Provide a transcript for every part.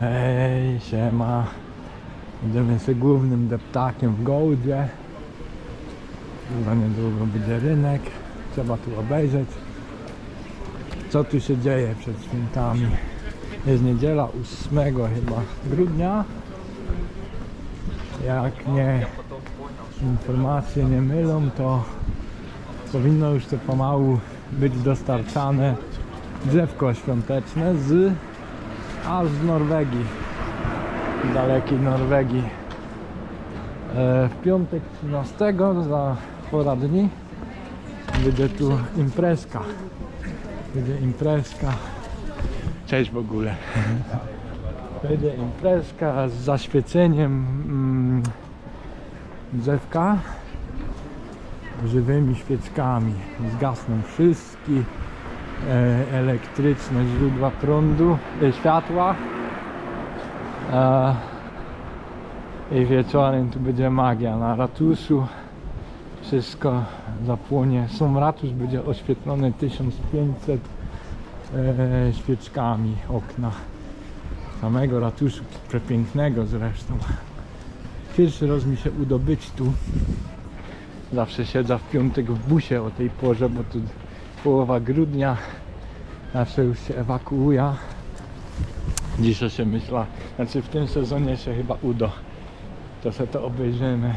Hej, siema. Idziemy z głównym deptakiem w Gołdzie. Za niedługo będzie rynek. Trzeba tu obejrzeć, co tu się dzieje przed świętami. Jest niedziela 8 chyba grudnia. Jak nie informacje nie mylą, to powinno już to pomału być dostarczane drzewko świąteczne z aż z Norwegii. Dalekiej Norwegii. E, w piątek 13 za pora dni będzie tu imprezka. Będzie imprezka. Cześć w ogóle. Będzie imprezka z zaświeceniem mm, drzewka żywymi świeczkami. Zgasną wszystkie elektryczne źródła prądu, e, światła. E, i wieczorem tu będzie magia na ratuszu. Wszystko zapłonie. Sam ratusz będzie oświetlony 1500 e, świeczkami okna. Samego ratuszu przepięknego zresztą. Pierwszy raz mi się uda być tu. Zawsze siedzę w piątek w busie o tej porze bo tu połowa grudnia zawsze już się ewakuuje dzisiaj się myśla znaczy w tym sezonie się chyba uda. To sobie to obejrzymy.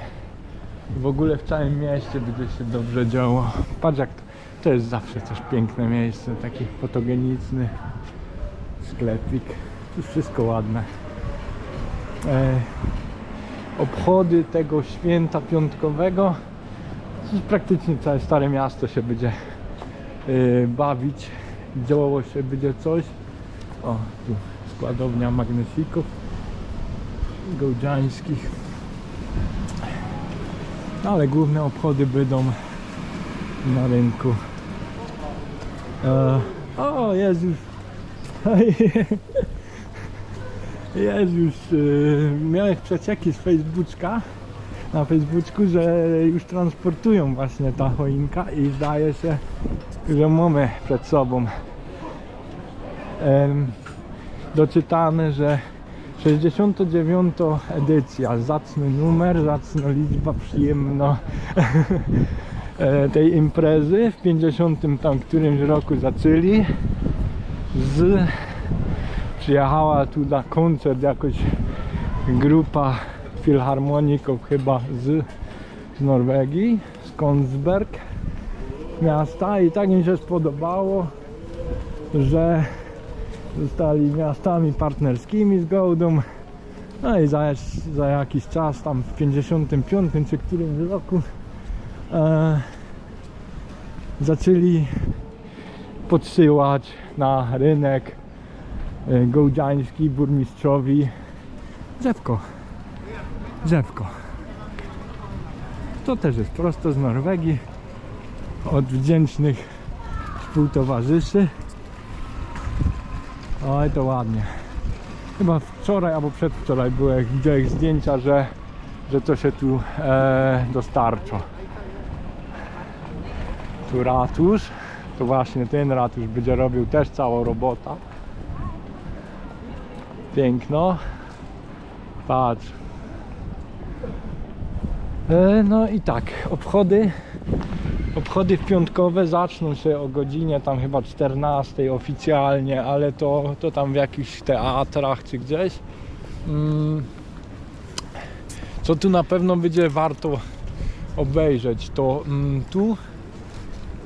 W ogóle w całym mieście będzie się dobrze działo. Patrz jak to, to jest zawsze też piękne miejsce taki fotogeniczny sklepik. Tu wszystko ładne. E, obchody tego święta piątkowego. Praktycznie całe stare miasto się będzie yy, bawić. Działało się będzie coś. O tu składownia magnesików gołdziańskich no ale główne obchody będą na rynku. E, o już jest już yy, miałem przecieki z Facebooka na Facebooku, że już transportują właśnie ta choinka i zdaje się, że mamy przed sobą. Doczytane, że 69 edycja, zacny numer, zacna liczba, przyjemno. E, tej imprezy w 50 tam którymś roku zaczęli. Z przyjechała tu na koncert jakoś grupa filharmoników chyba z, z Norwegii, z Konsberg miasta. I tak mi się spodobało, że zostali miastami partnerskimi z Gołdą no i za, za jakiś czas tam w 55 czy którymś roku e, zaczęli podsyłać na rynek e, gołdziański burmistrzowi drzewko drzewko. To też jest prosto z Norwegii od wdzięcznych współtowarzyszy. Oj, to ładnie. Chyba wczoraj albo przedwczoraj były widziałem zdjęcia, że, że to się tu e. Tu ratusz. To właśnie ten ratusz będzie robił też całą robota. Piękno. Patrz, No i tak, obchody obchody piątkowe zaczną się o godzinie tam chyba 14 oficjalnie, ale to, to tam w jakichś teatrach czy gdzieś. Mm. Co tu na pewno będzie warto obejrzeć, to mm, tu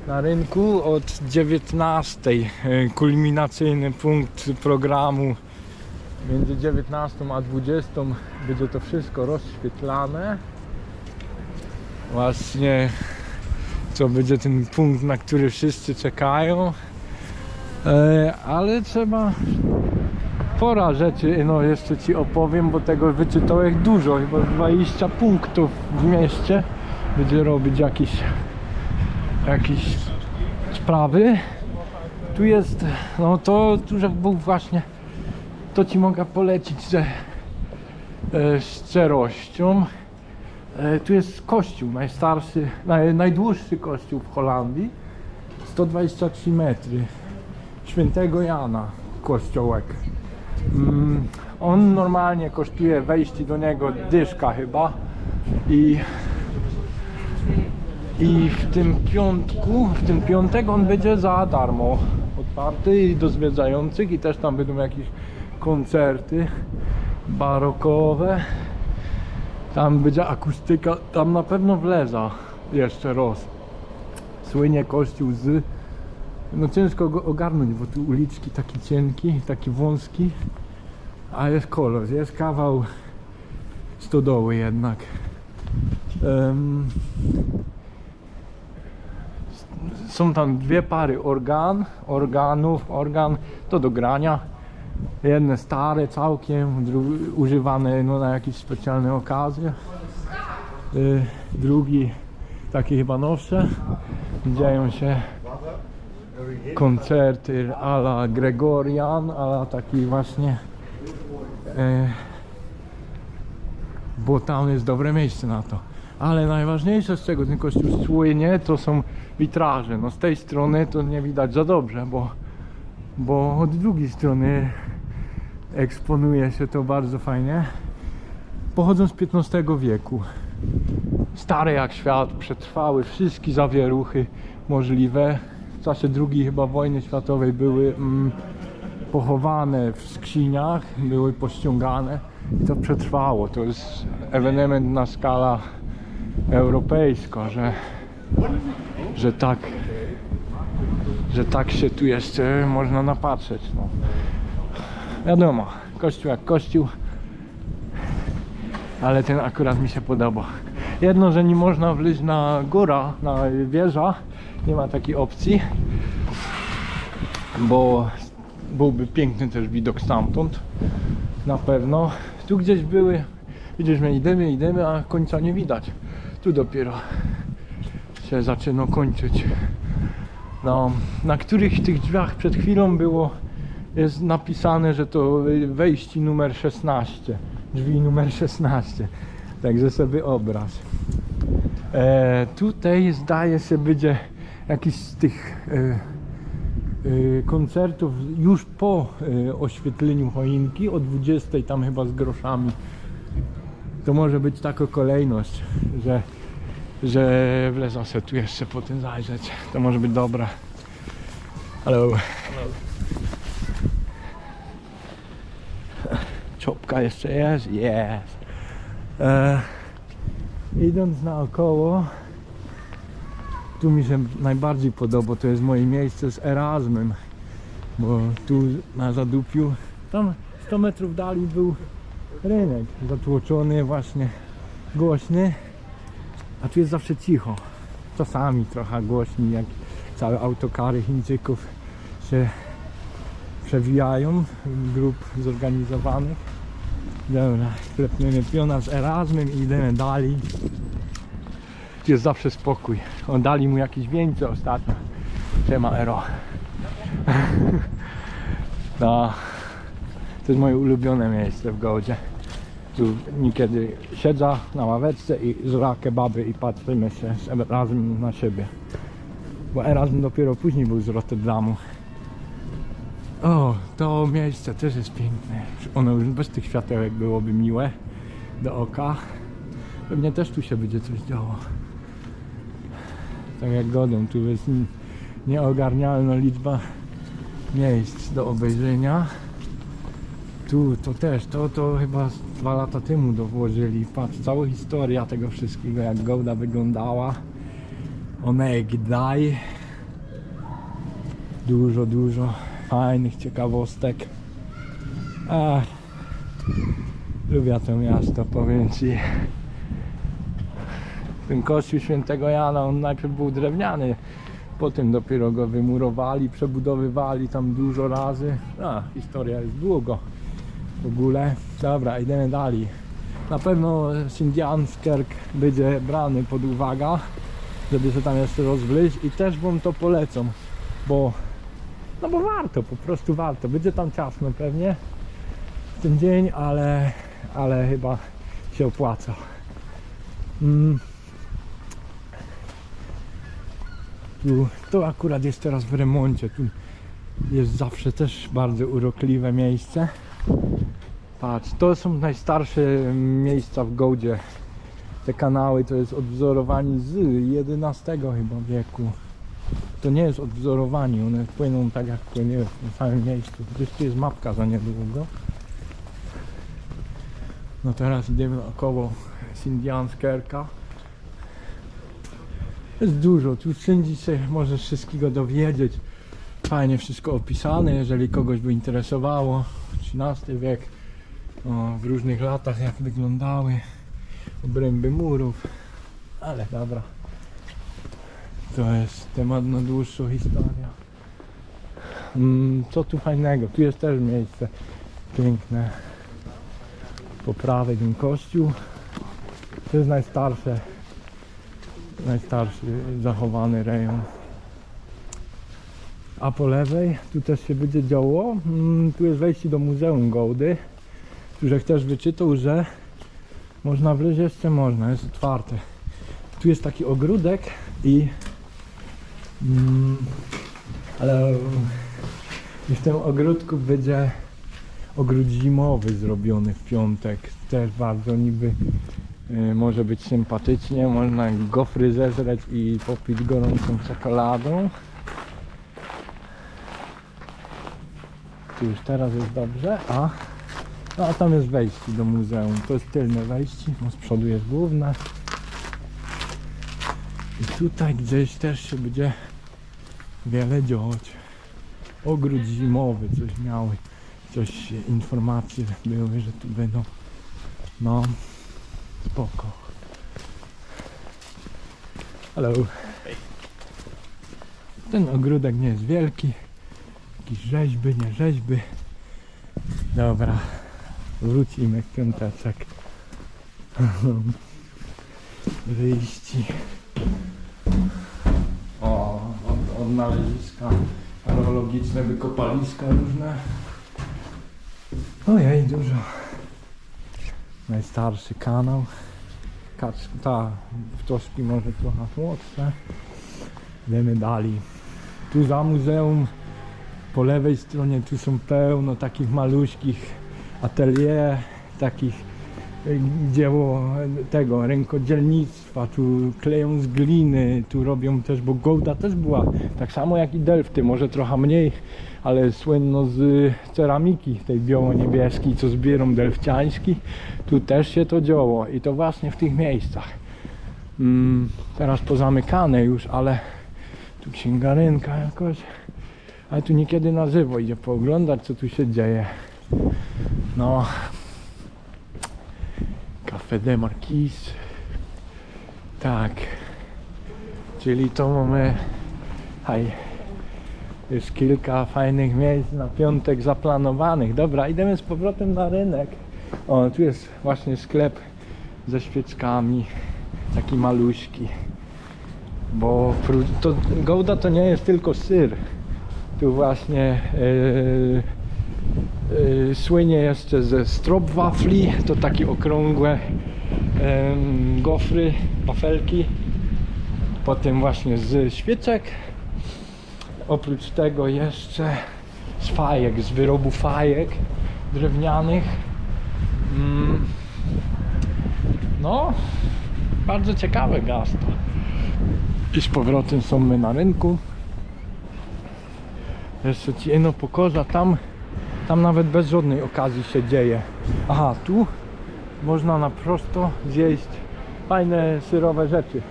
na rynku od 19 e, kulminacyjny punkt programu między 19 a 20 będzie to wszystko rozświetlane właśnie to będzie ten punkt, na który wszyscy czekają. E, ale trzeba pora rzeczy, no jeszcze Ci opowiem, bo tego wyczytałem dużo, chyba 20 punktów w mieście. Będzie robić jakieś jakieś sprawy. Tu jest, no to tu że był właśnie to Ci mogę polecić, że e, szczerością Tu jest kościół, najstarszy, naj, najdłuższy kościół w Holandii. 123 metry. Świętego Jana kościołek. Mm, On normalnie kosztuje wejście do niego dyszka chyba i i w tym piątku, w tym piątek on będzie za darmo otwarty i do zwiedzających i też tam będą jakieś koncerty barokowe. Tam będzie akustyka, tam na pewno wleza jeszcze roz. Słynie kościół z... No ciężko go ogarnąć, bo tu uliczki taki cienki, taki wąski. A jest kolor, jest kawał stodoły jednak. Em, są tam dwie pary organ, organów, organ to do grania. Jedne stare całkiem, używane no, na jakieś specjalne okazje. Y, drugi taki chyba nowsze. Dzieją się koncerty a la Gregorian, a la taki właśnie e, bo tam jest dobre miejsce na to. Ale najważniejsze z czego ten kościół słynie to są witraże. No z tej strony to nie widać za dobrze, bo, bo od drugiej strony eksponuje się to bardzo fajnie. Pochodzą z XV wieku. Stare jak świat, przetrwały wszystkie zawieruchy możliwe. W czasie II chyba wojny światowej były mm, pochowane w skrzyniach, były pościągane i to przetrwało. To jest ewenement na skala europejska, że, że tak że tak się tu jeszcze można napatrzeć. No. Wiadomo, kościół jak kościół, ale ten akurat mi się podoba. Jedno, że nie można wleźć na góra, na wieża, nie ma takiej opcji, bo byłby piękny też widok stamtąd, na pewno. Tu gdzieś były, widzisz, my idziemy, idziemy, a końca nie widać. Tu dopiero się zaczyna kończyć. No, na których tych drzwiach przed chwilą było jest napisane, że to wejście numer 16. Drzwi numer 16. Także sobie obraz. E, tutaj zdaje się będzie jakiś z tych e, e, koncertów już po e, oświetleniu choinki o 20 tam chyba z groszami. To może być taka kolejność, że że wleza się tu jeszcze po tym zajrzeć. To może być dobre. Hello. Czopka jeszcze jest? Jest. E, idąc naokoło, tu mi się najbardziej podoba, to jest moje miejsce z Erasmem, bo tu na Zadupiu, tam 100 metrów dalej był rynek zatłoczony, właśnie głośny, a tu jest zawsze cicho. Czasami trochę głośniej, jak całe autokary Chińczyków się przewijają, grup zorganizowanych. Dobra, klepniemy piona z Erasmem i idziemy dalej. Jest zawsze spokój. On dali mu jakieś wieńce ostatnio. Siema Ero. No, to jest moje ulubione miejsce w Gołdzie. Tu niekiedy siedzę na ławeczce i żra kebaby i patrzymy się z Erasmem na siebie. Bo Erasm dopiero później był z Rotterdamu. O, to miejsce też jest piękne. Ono już bez tych światełek byłoby miłe do oka. Pewnie też tu się będzie coś działo. Tak jak godą, tu jest nieogarnialna liczba miejsc do obejrzenia. Tu to też, to, to chyba dwa lata temu dołożyli. Patrz, cała historia tego wszystkiego, jak Gołda wyglądała. Omek Daj. Dużo, dużo fajnych ciekawostek. A, lubię to miasto, powiem Ci. Ten kościół świętego Jana, on najpierw był drewniany, potem dopiero go wymurowali, przebudowywali tam dużo razy. A, historia jest długo w ogóle. Dobra, idziemy dalej. Na pewno Sindianskerk będzie brany pod uwagę, żeby się tam jeszcze rozwleźć i też wam to polecam, bo no bo warto, po prostu warto. Będzie tam ciasno pewnie w ten dzień, ale, ale chyba się opłaca. Mm. Tu, to akurat jest teraz w remoncie. Tu jest zawsze też bardzo urokliwe miejsce. Patrz, to są najstarsze miejsca w Gołdzie. Te kanały to jest odwzorowani z XI chyba wieku. To nie jest odwzorowani, one płyną tak jak płynie w samym miejscu. Gdzieś tu jest mapka za niedługo. No teraz idziemy około Sindianskerka. Jest dużo, tu wszędzie się możesz wszystkiego dowiedzieć. Fajnie wszystko opisane, jeżeli kogoś by interesowało. XIII wiek, o, w różnych latach jak wyglądały obręby murów. Ale dobra. To jest temat na dłuższą historię. Mm, co tu fajnego? Tu jest też miejsce piękne. Po prawej ten kościół. To jest najstarsze, najstarszy zachowany rejon. A po lewej, tu też się będzie działo. Mm, tu jest wejście do Muzeum Gołdy. Których też wyczytał, że można wleźć jeszcze można, jest otwarte. Tu jest taki ogródek i mm, ale i w tym ogródku będzie ogród zimowy zrobiony w piątek. Też bardzo niby y, może być sympatycznie. Można gofry zeżreć i popić gorącą czekoladą. Tu już teraz jest dobrze, a, no, a tam jest wejście do muzeum. To jest tylne wejście, no z przodu jest główne. I tutaj gdzieś też się będzie wiele dziać. Ogród zimowy, coś miały, coś informacje były, że tu będą. No, spoko. Hello. Ten ogródek nie jest wielki. Jakieś rzeźby, nie rzeźby. Dobra, wrócimy w piąteczek. Wyjści. O, od, odnaleziska archeologiczne, wykopaliska różne. Ojej, dużo. Najstarszy kanał. Kacz, ta, wtoszki może trochę młodsze. Idziemy dalej. Tu za muzeum po lewej stronie tu są pełno takich maluśkich atelier, takich dzieło tego rękodzielnictwa, tu kleją z gliny, tu robią też, bo Gołda też była tak samo jak i Delfty, może trochę mniej, ale słynno z ceramiki tej biało-niebieskiej, co zbierą delfciański, tu też się to działo i to właśnie w tych miejscach. Mm, teraz pozamykane już, ale tu księgarynka jakoś. Ale tu niekiedy na żywo idzie pooglądać co tu się dzieje. No. Cafe de Marquis. Tak. Czyli to mamy. Haj. Jest kilka fajnych miejsc na piątek zaplanowanych. Dobra, idziemy z powrotem na rynek. O, tu jest właśnie sklep ze świeczkami. Taki maluśki. Bo to, Gołda to nie jest tylko syr tu właśnie yy, słynie jeszcze ze stropwafli, to takie okrągłe gofry, wafelki. Potem właśnie z świeczek. Oprócz tego jeszcze z fajek, z wyrobu fajek drewnianych. Mm. No, bardzo ciekawe gasta. I z powrotem są my na rynku. Jeszcze ci jedno pokorza, tam, tam nawet bez żadnej okazji się dzieje. Aha, tu można na prosto zjeść fajne syrowe rzeczy.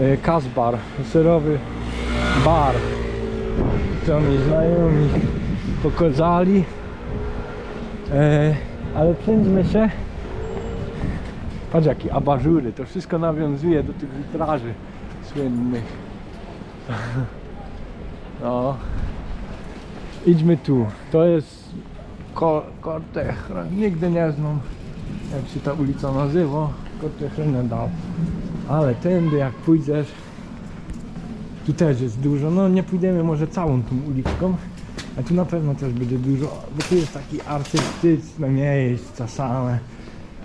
E, Kasbar, syrowy bar. To mi znajomi pokazali. E, ale przejdźmy się. Patrz jakie abażury, to wszystko nawiązuje do tych witraży słynnych. No. Idźmy tu. To jest Ko- Cortechra. Nigdy nie znam jak się ta ulica nazywa. Cortechrynę dał. Ale tędy jak pójdziesz tu też jest dużo. No nie pójdziemy może całą tą uliczką. A tu na pewno też będzie dużo, bo tu jest taki artystyczne miejsca same.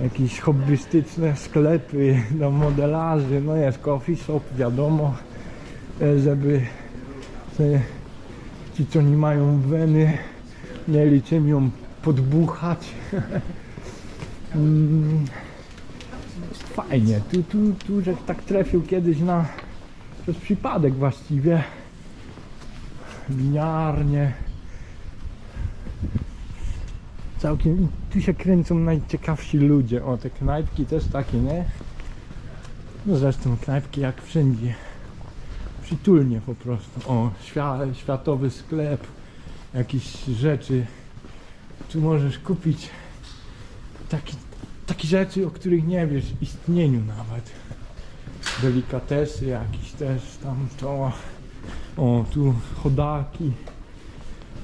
Jakieś hobbystyczne sklepy do modelarzy. No jest coffee shop, wiadomo. Żeby ci co nie mają weny czym ją podbuchać Mm, fajnie. Tu, tu, tu, że tak trafił kiedyś na przez przypadek właściwie. Winiarnie. Całkiem tu się kręcą najciekawsi ludzie. O, te knajpki też takie, nie? No zresztą knajpki jak wszędzie. Przytulnie po prostu. O, świa, światowy sklep. Jakieś rzeczy. Tu możesz kupić taki, takie rzeczy, o których nie wiesz istnieniu nawet. Delikatesy jakieś też tam to. O, tu chodaki.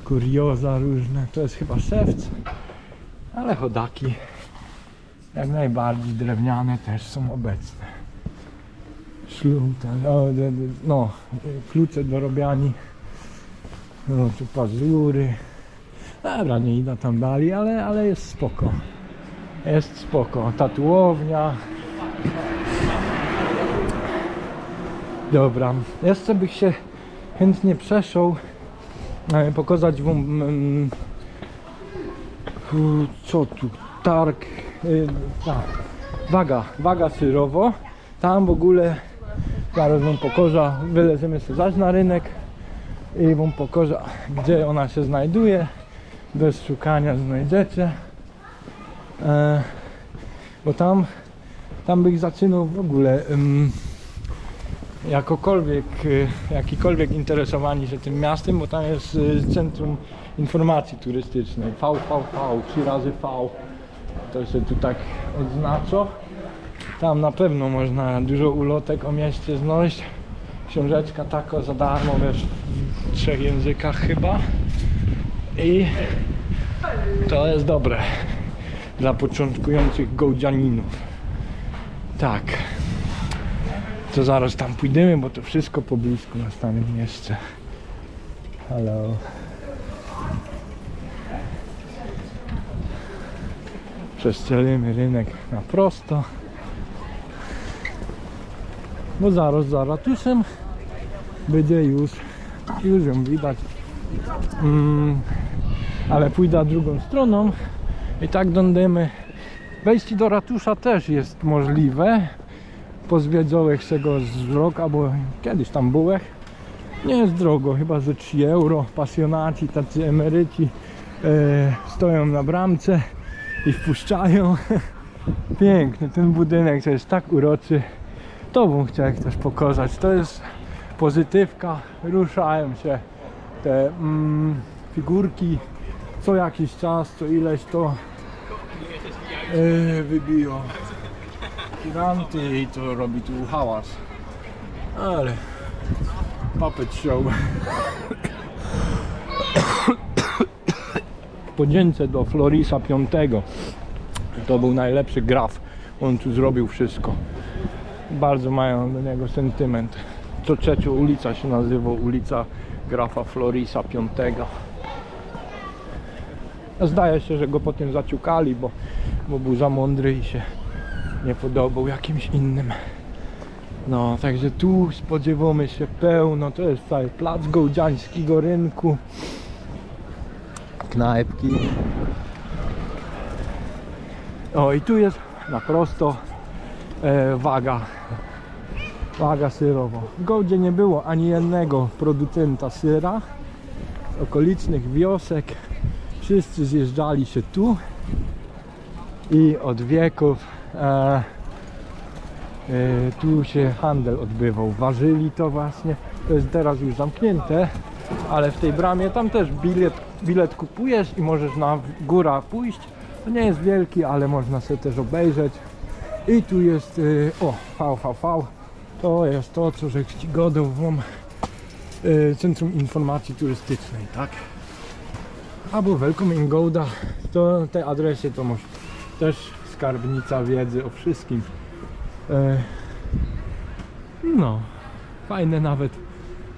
Kurioza różne. To jest chyba szewc. Ale chodaki jak najbardziej drewniane też są obecne. Szlum, ten, o, de- de- no, klucze do robiani. No, tu pazury. Dobra, nie idę tam dalej, ale, ale jest spoko. Jest spoko. Tatuownia. Dobra, jeszcze bych się chętnie przeszł e, pokazać wam mm, co tu targ y, tak, waga, waga syrowo tam w ogóle zaraz wam pokorza wylezymy sobie zaś na rynek i wam pokorza gdzie ona się znajduje bez szukania znajdziecie e, bo tam tam bych zaczynał w ogóle ym, jakokolwiek, y, jakikolwiek interesowani się tym miastem, bo tam jest y, Centrum Informacji Turystycznej, VVV, 3 razy V, to się tu tak odznacza. Tam na pewno można dużo ulotek o mieście znaleźć. Książeczka taka za darmo, wiesz, w trzech językach chyba. I to jest dobre dla początkujących gołdzianinów. Tak. To zaraz tam pójdziemy, bo to wszystko po blisku na Starym Mieście. Hello. Przestrzelimy rynek na prosto. Bo zaraz za ratuszem będzie już, już ją widać. Mm, ale pójdę drugą stroną i tak dądymy. Wejście do ratusza też jest możliwe, pozwiedzałeś tego z rok, albo kiedyś tam byłeś. Nie jest drogo, chyba ze 3 euro. Pasjonaci, tacy emeryci e, stoją na bramce i wpuszczają. Piękny ten budynek, to jest tak uroczy. To bym chciał też pokazać. To jest pozytywka, ruszają się te mm, figurki co jakiś czas, co ileś to e, wybiją giganty i to robi tu hałas. Ale puppet show. Podzięce do Florisa V. To był najlepszy graf. On tu zrobił wszystko. Bardzo mają do niego sentyment. Co trzecia ulica się nazywa ulica grafa Florisa V. Zdaje się, że go potem zaciukali, bo, bo był za mądry i się nie podobał jakimś innym. No, także tu spodziewamy się pełno, to jest cały plac gołdziańskiego rynku. Knajpki. O i tu jest na prosto waga. Waga syrowa. W Gołdzie nie było ani jednego producenta syra z okolicznych wiosek. Wszyscy zjeżdżali się tu i od wieków e, e, tu się handel odbywał. Ważyli to właśnie. To jest teraz już zamknięte, ale w tej bramie tam też bilet, bilet kupujesz i możesz na górę pójść. To nie jest wielki, ale można sobie też obejrzeć. I tu jest e, o VVV. To jest to, co ci godał wam e, Centrum Informacji Turystycznej, tak? Albo Welcome in Gouda. To te adresy to może też skarbnica wiedzy o wszystkim. E, no, fajne nawet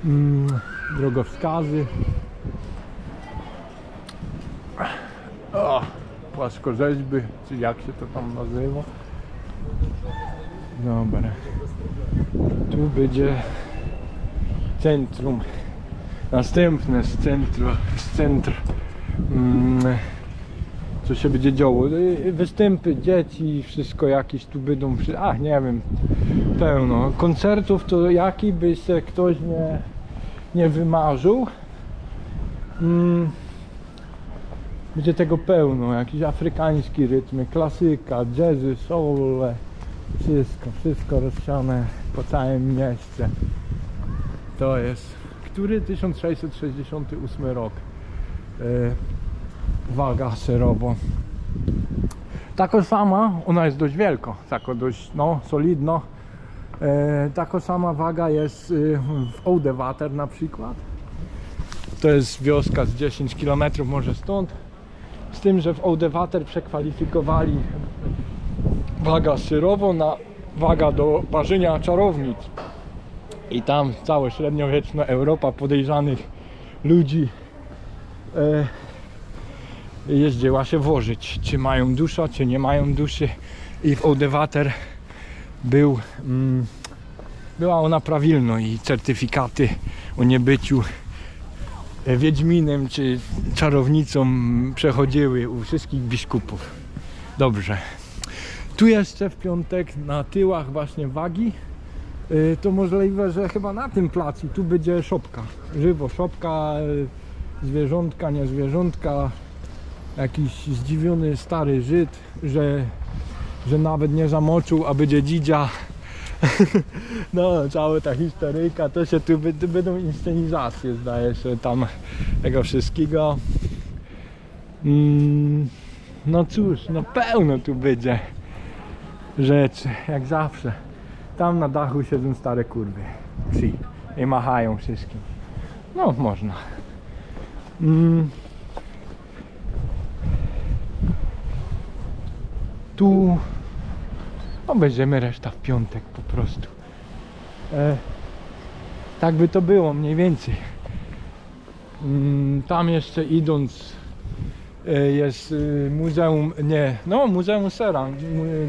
mm, drogowskazy. O, płaskorzeźby, czy jak się to tam nazywa. Dobra. Tu będzie centrum. Następne z centrum, z centr mm, co się będzie działo. Y, Występy dzieci, wszystko jakieś tu będą, ach nie wiem, pełno. Koncertów to jaki by się ktoś nie, nie wymarzył. Mm, będzie tego pełno, jakieś afrykańskie rytmy, klasyka, jazzy, soul, wszystko, wszystko rozsiane po całym mieście. To jest, który 1668 rok. E, waga serowo. Tako sama, ona jest dość wielka, tako dość no, solidno. E, tako sama waga jest y, w Oudewater na przykład. To jest wioska z 10 km może stąd. Z tym, że w Oudewater przekwalifikowali waga syrowo na waga do parzenia czarownic. I tam całe średniowieczna Europa podejrzanych ludzi e, jeździła się wożyć, czy mają dusza, czy nie mają duszy. I w Oudewater był, mm, była ona prawilna i certyfikaty o niebyciu wiedźminem czy czarownicą przechodziły u wszystkich biskupów. Dobrze. Tu jeszcze w piątek na tyłach właśnie wagi y, to możliwe, że chyba na tym placu tu będzie szopka. Żywo szopka, y, zwierzątka, nie zwierzątka. Jakiś zdziwiony stary Żyd, że, że nawet nie zamoczył, a będzie dzidzia. No, cała ta historyjka, to się tu, będą inscenizacje, zdaje się, tam tego wszystkiego. Mm, no cóż, no pełno tu będzie rzeczy, jak zawsze. Tam na dachu siedzą stare kurwy. Psi. I machają wszystkim. No, można. Mm. Tu obejrzymy reszta w piątek po prostu. E, tak by to było mniej więcej. Mm, tam jeszcze idąc jest e, muzeum, nie, no muzeum Sera,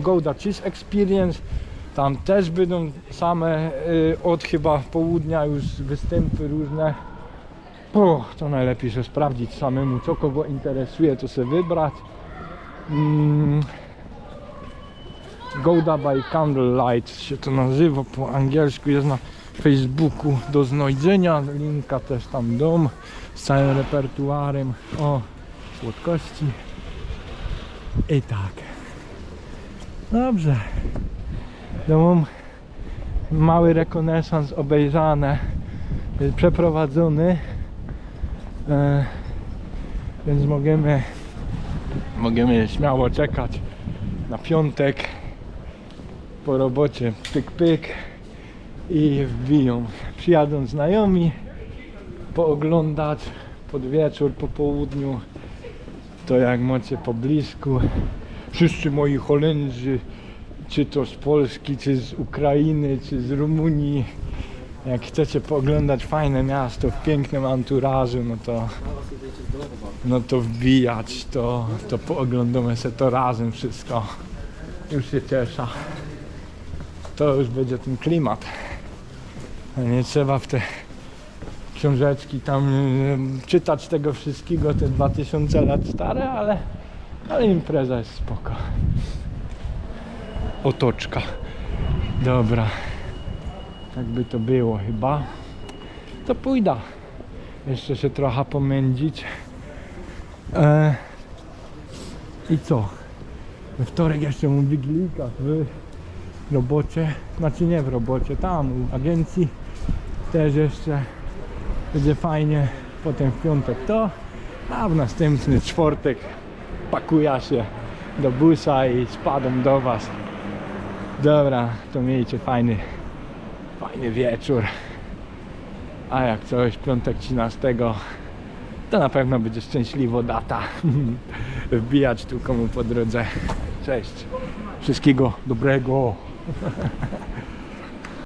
Gouda Cheese Experience. Tam też będą same e, od chyba południa już występy różne. O, to najlepiej się sprawdzić samemu, co kogo interesuje, to sobie wybrać. Mm. Gouda by Candlelight się to nazywa po angielsku, jest na Facebooku do znajdzenia, linka też tam dom z całym repertuarem, o słodkości. I tak. Dobrze, to mam mały rekonesans obejrzane, y, przeprowadzony, e, więc możemy, możemy śmiało czekać na piątek po robocie. Pyk pyk. I wbiją. Przyjadą znajomi pooglądać pod wieczór, po południu to jak macie po blisku wszyscy moi Holendrzy czy to z Polski, czy z Ukrainy, czy z Rumunii. Jak chcecie pooglądać fajne miasto w pięknym anturażu no to no to wbijać to, to pooglądamy sobie to razem wszystko. Już się cieszę. To już będzie ten klimat. Nie trzeba w te książeczki tam y, czytać tego wszystkiego, te 2000 lat stare, ale, ale impreza jest spoko. Otoczka. Dobra. Tak by to było chyba. To pójdę. Jeszcze się trochę pomędzić. E, I co? We wtorek jeszcze mam wigilika w robocie, znaczy nie w robocie, tam u agencji też jeszcze będzie fajnie, potem w piątek to, a w następny czwartek pakuję się do busa i spadam do was. Dobra, to miejcie fajny, fajny wieczór. A jak coś, piątek 13 to na pewno będzie szczęśliwa data. Wbijać tu komu po drodze. Cześć. Wszystkiego dobrego.